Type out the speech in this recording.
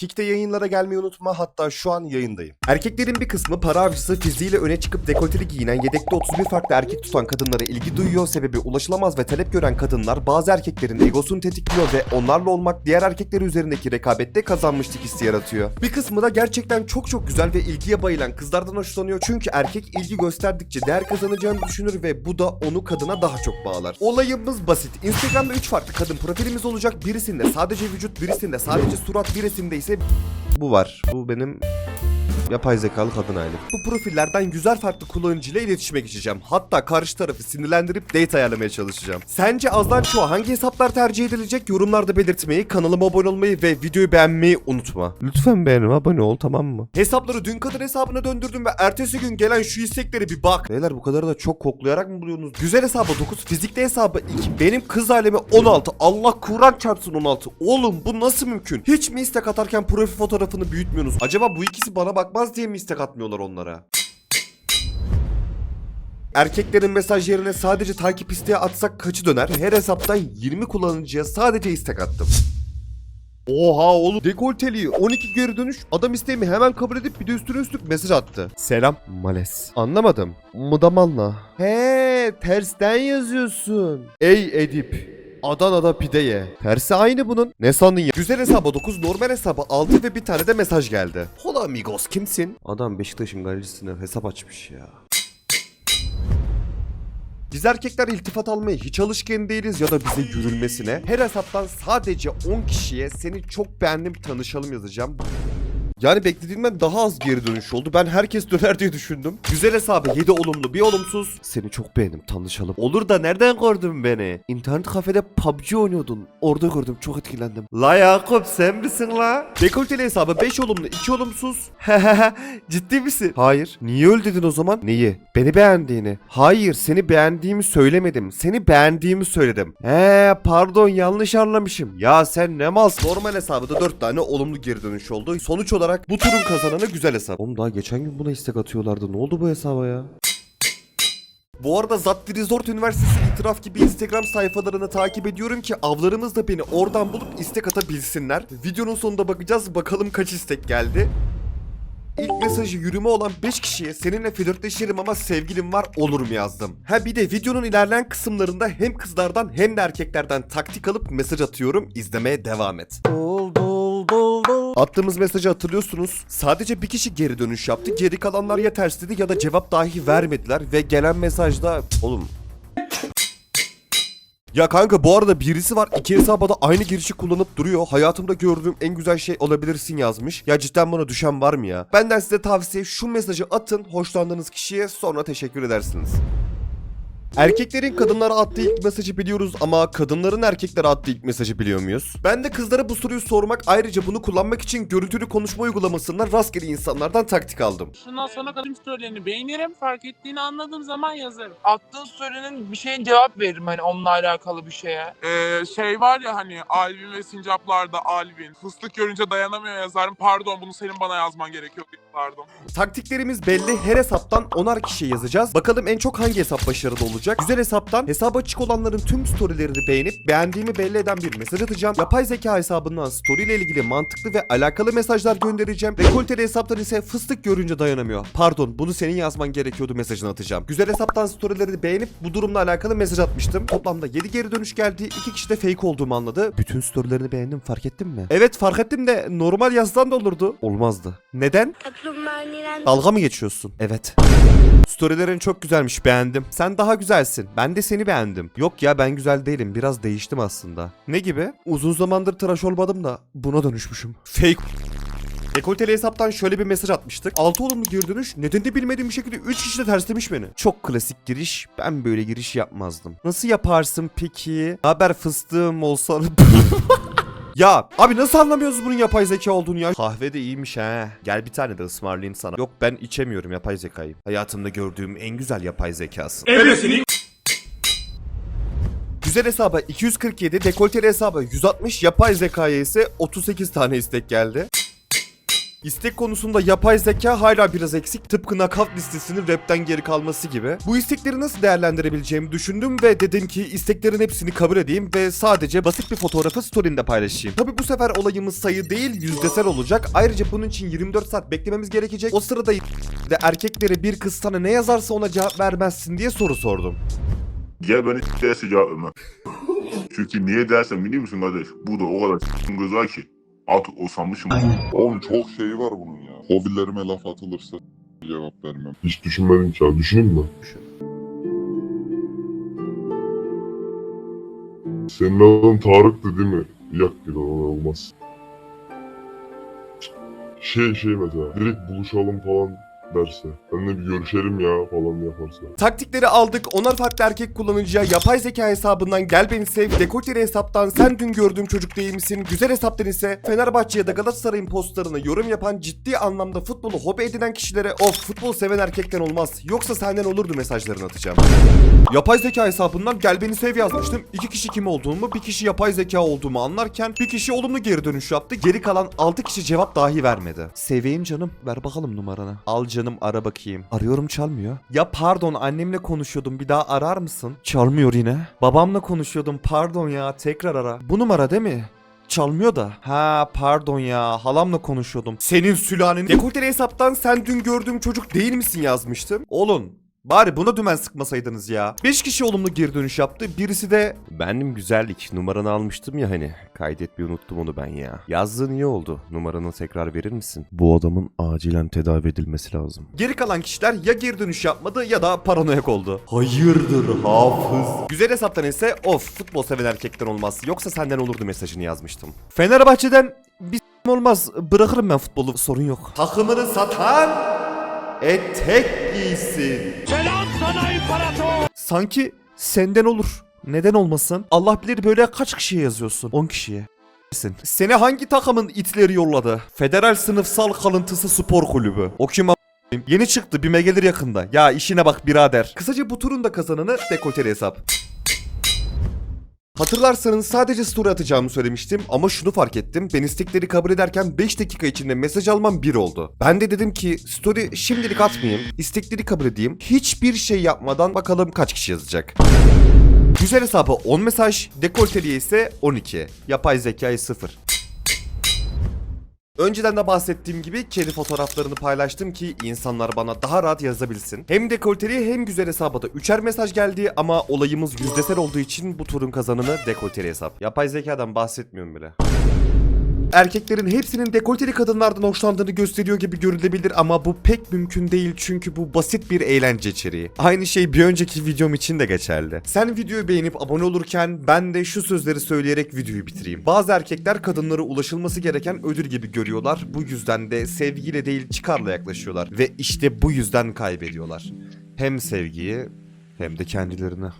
Kick'te yayınlara gelmeyi unutma hatta şu an yayındayım. Erkeklerin bir kısmı para avcısı fiziğiyle öne çıkıp dekolteli giyinen yedekte 31 farklı erkek tutan kadınlara ilgi duyuyor sebebi ulaşılamaz ve talep gören kadınlar bazı erkeklerin egosunu tetikliyor ve onlarla olmak diğer erkekler üzerindeki rekabette kazanmışlık hissi yaratıyor. Bir kısmı da gerçekten çok çok güzel ve ilgiye bayılan kızlardan hoşlanıyor çünkü erkek ilgi gösterdikçe değer kazanacağını düşünür ve bu da onu kadına daha çok bağlar. Olayımız basit. Instagram'da 3 farklı kadın profilimiz olacak. Birisinde sadece vücut, birisinde sadece surat, birisinde ise bu var. Bu benim yapay zekalı kadın hali. Bu profillerden yüzer farklı kullanıcıyla iletişime geçeceğim. Hatta karşı tarafı sinirlendirip date ayarlamaya çalışacağım. Sence azdan çoğa hangi hesaplar tercih edilecek? Yorumlarda belirtmeyi, kanalıma abone olmayı ve videoyu beğenmeyi unutma. Lütfen beğenim, abone ol tamam mı? Hesapları dün kadın hesabına döndürdüm ve ertesi gün gelen şu istekleri bir bak. Beyler bu kadarı da çok koklayarak mı buluyorsunuz? Güzel hesabı 9, fizikli hesabı 2, benim kız alemi 16. Allah Kur'an çarpsın 16. Oğlum bu nasıl mümkün? Hiç mi istek atarken profil fotoğrafını büyütmüyorsunuz? Acaba bu ikisi bana bakmaz diye mi istek atmıyorlar onlara? Erkeklerin mesaj yerine sadece takip isteği atsak kaçı döner? Her hesaptan 20 kullanıcıya sadece istek attım. Oha oğlum dekolteli 12 geri dönüş adam isteğimi hemen kabul edip bir de üstüne üstlük mesaj attı. Selam Males. Anlamadım. Mıdamanla. He tersten yazıyorsun. Ey Edip. Adana'da pide ye. Tersi aynı bunun. Ne sandın ya? Güzel hesaba 9, normal hesaba 6 ve bir tane de mesaj geldi. Hola amigos kimsin? Adam Beşiktaş'ın galerisine hesap açmış ya. Biz erkekler iltifat almaya hiç alışkın değiliz ya da bize yürülmesine. Her hesaptan sadece 10 kişiye seni çok beğendim tanışalım yazacağım. Yani beklediğimden daha az geri dönüş oldu. Ben herkes döner diye düşündüm. Güzel hesabı 7 olumlu bir olumsuz. Seni çok beğendim tanışalım. Olur da nereden gördün beni? İnternet kafede PUBG oynuyordun. Orada gördüm çok etkilendim. La Yakup sen misin la? Dekolteli hesabı 5 olumlu 2 olumsuz. Ciddi misin? Hayır. Niye öyle dedin o zaman? Neyi? Beni beğendiğini. Hayır seni beğendiğimi söylemedim. Seni beğendiğimi söyledim. He pardon yanlış anlamışım. Ya sen ne mal? Normal hesabı da 4 tane olumlu geri dönüş oldu. Sonuç olarak bu turun kazananı güzel hesap. Oğlum daha geçen gün buna istek atıyorlardı. Ne oldu bu hesaba ya? Bu arada Zatti Resort Üniversitesi itiraf gibi Instagram sayfalarını takip ediyorum ki avlarımız da beni oradan bulup istek atabilsinler. Videonun sonunda bakacağız bakalım kaç istek geldi. İlk mesajı yürüme olan 5 kişiye seninle flörtleşirim ama sevgilim var olur mu yazdım. Ha bir de videonun ilerleyen kısımlarında hem kızlardan hem de erkeklerden taktik alıp mesaj atıyorum. İzlemeye devam et. Attığımız mesajı hatırlıyorsunuz. Sadece bir kişi geri dönüş yaptı. Geri kalanlar ya ters dedi ya da cevap dahi vermediler. Ve gelen mesajda... Oğlum... Ya kanka bu arada birisi var iki hesaba da aynı girişi kullanıp duruyor. Hayatımda gördüğüm en güzel şey olabilirsin yazmış. Ya cidden bana düşen var mı ya? Benden size tavsiye şu mesajı atın hoşlandığınız kişiye sonra teşekkür edersiniz. Erkeklerin kadınlara attığı ilk mesajı biliyoruz ama kadınların erkeklere attığı ilk mesajı biliyor muyuz? Ben de kızlara bu soruyu sormak ayrıca bunu kullanmak için görüntülü konuşma uygulamasından rastgele insanlardan taktik aldım. Şundan sonra kadın storylerini beğenirim. Fark ettiğini anladığım zaman yazarım. attığın sorunun bir şeye cevap veririm hani onunla alakalı bir şeye. Ee, şey var ya hani Alvin ve Sincaplar'da Alvin. Fıstık görünce dayanamıyor yazarım. Pardon bunu senin bana yazman gerekiyor. Pardon. Taktiklerimiz belli. Her hesaptan 10'ar kişiye yazacağız. Bakalım en çok hangi hesap başarılı olacak? Güzel hesaptan hesabı açık olanların tüm storylerini beğenip beğendiğimi belli eden bir mesaj atacağım. Yapay zeka hesabından story ile ilgili mantıklı ve alakalı mesajlar göndereceğim. Dekolteli hesaptan ise fıstık görünce dayanamıyor. Pardon bunu senin yazman gerekiyordu mesajını atacağım. Güzel hesaptan storyleri beğenip bu durumla alakalı mesaj atmıştım. Toplamda 7 geri dönüş geldi. 2 kişi de fake olduğumu anladı. Bütün storylerini beğendim fark ettin mi? Evet fark ettim de normal yazdan da olurdu. Olmazdı. Neden? Kaplumbağaların Dalga mı geçiyorsun? Evet. Storylerin çok güzelmiş beğendim. Sen daha güzelsin. Ben de seni beğendim. Yok ya ben güzel değilim. Biraz değiştim aslında. Ne gibi? Uzun zamandır tıraş olmadım da buna dönüşmüşüm. Fake Dekolteli hesaptan şöyle bir mesaj atmıştık. 6 olumlu geri dönüş. Nedenini bilmediğim bir şekilde 3 kişi de terslemiş beni. Çok klasik giriş. Ben böyle giriş yapmazdım. Nasıl yaparsın peki? Haber fıstığım olsa... Ya abi nasıl anlamıyoruz bunun yapay zeka olduğunu ya? Kahve de iyiymiş ha. Gel bir tane de ısmarlayayım sana. Yok ben içemiyorum yapay zekayı. Hayatımda gördüğüm en güzel yapay zekası. Güzel hesaba 247, dekolteli hesaba 160, yapay zekaya ise 38 tane istek geldi. İstek konusunda yapay zeka hala biraz eksik. Tıpkı nakavt listesinin rapten geri kalması gibi. Bu istekleri nasıl değerlendirebileceğimi düşündüm ve dedim ki isteklerin hepsini kabul edeyim ve sadece basit bir fotoğrafı story'imde paylaşayım. Tabi bu sefer olayımız sayı değil yüzdesel olacak. Ayrıca bunun için 24 saat beklememiz gerekecek. O sırada de erkeklere bir kız sana ne yazarsa ona cevap vermezsin diye soru sordum. Gel ben hiç derse cevap vermem. Çünkü niye dersen biliyor musun kardeş? Burada o kadar s***ın göz var ki. Artık usanmışım. Oğlum çok şey var bunun ya. Hobilerime laf atılırsa cevap vermem. Hiç düşünmedim ki abi. Düşüneyim mi? Senin adın Tarık'tı değil mi? Yak o olmaz. Şey şey mesela direkt buluşalım falan derse. Seninle bir görüşelim ya falan yaparsa. Taktikleri aldık. Onar farklı erkek kullanıcıya yapay zeka hesabından gel beni sev, dekolteli hesaptan sen dün gördüğüm çocuk değil misin? Güzel hesaptan ise Fenerbahçe ya da Galatasaray'ın postlarına yorum yapan ciddi anlamda futbolu hobi edinen kişilere of futbol seven erkekten olmaz. Yoksa senden olurdu mesajlarını atacağım. Yapay zeka hesabından gel beni sev yazmıştım. İki kişi kim olduğumu, bir kişi yapay zeka olduğumu anlarken bir kişi olumlu geri dönüş yaptı. Geri kalan 6 kişi cevap dahi vermedi. Seveyim canım. Ver bakalım numaranı. Al canım ara bakayım. Arıyorum çalmıyor. Ya pardon annemle konuşuyordum bir daha arar mısın? Çalmıyor yine. Babamla konuşuyordum pardon ya tekrar ara. Bu numara değil mi? Çalmıyor da. Ha pardon ya halamla konuşuyordum. Senin sülalenin dekolteli hesaptan sen dün gördüğüm çocuk değil misin yazmıştım. Olun. Bari buna dümen sıkmasaydınız ya. 5 kişi olumlu geri dönüş yaptı. Birisi de bendim güzellik. Numaranı almıştım ya hani. Kaydetmeyi unuttum onu ben ya. Yazdığın iyi oldu. Numaranı tekrar verir misin? Bu adamın acilen tedavi edilmesi lazım. Geri kalan kişiler ya geri dönüş yapmadı ya da paranoyak oldu. Hayırdır hafız? Güzel hesaptan ise of futbol seven erkekten olmaz. Yoksa senden olurdu mesajını yazmıştım. Fenerbahçe'den bir s**im olmaz. Bırakırım ben futbolu sorun yok. Takımını satan etek giysin. Selam sana imparator. Sanki senden olur. Neden olmasın? Allah bilir böyle kaç kişiye yazıyorsun? 10 kişiye. Seni hangi takımın itleri yolladı? Federal Sınıfsal Kalıntısı Spor Kulübü. O kim Yeni çıktı bime gelir yakında. Ya işine bak birader. Kısaca bu turun da kazananı dekolteli hesap. Hatırlarsanız sadece story atacağımı söylemiştim ama şunu fark ettim. Ben istekleri kabul ederken 5 dakika içinde mesaj almam 1 oldu. Ben de dedim ki story şimdilik atmayayım. istekleri kabul edeyim. Hiçbir şey yapmadan bakalım kaç kişi yazacak. Güzel hesabı 10 mesaj, dekolteliye ise 12. Yapay zekayı 0. Önceden de bahsettiğim gibi kedi fotoğraflarını paylaştım ki insanlar bana daha rahat yazabilsin. Hem dekolteli hem güzel hesaba da üçer mesaj geldi ama olayımız yüzdesel olduğu için bu turun kazananı dekolteli hesap. Yapay zekadan bahsetmiyorum bile. Erkeklerin hepsinin dekolteli kadınlardan hoşlandığını gösteriyor gibi görülebilir ama bu pek mümkün değil çünkü bu basit bir eğlence içeriği. Aynı şey bir önceki videom için de geçerli. Sen videoyu beğenip abone olurken ben de şu sözleri söyleyerek videoyu bitireyim. Bazı erkekler kadınlara ulaşılması gereken ödül gibi görüyorlar. Bu yüzden de sevgiyle değil çıkarla yaklaşıyorlar. Ve işte bu yüzden kaybediyorlar. Hem sevgiyi hem de kendilerini.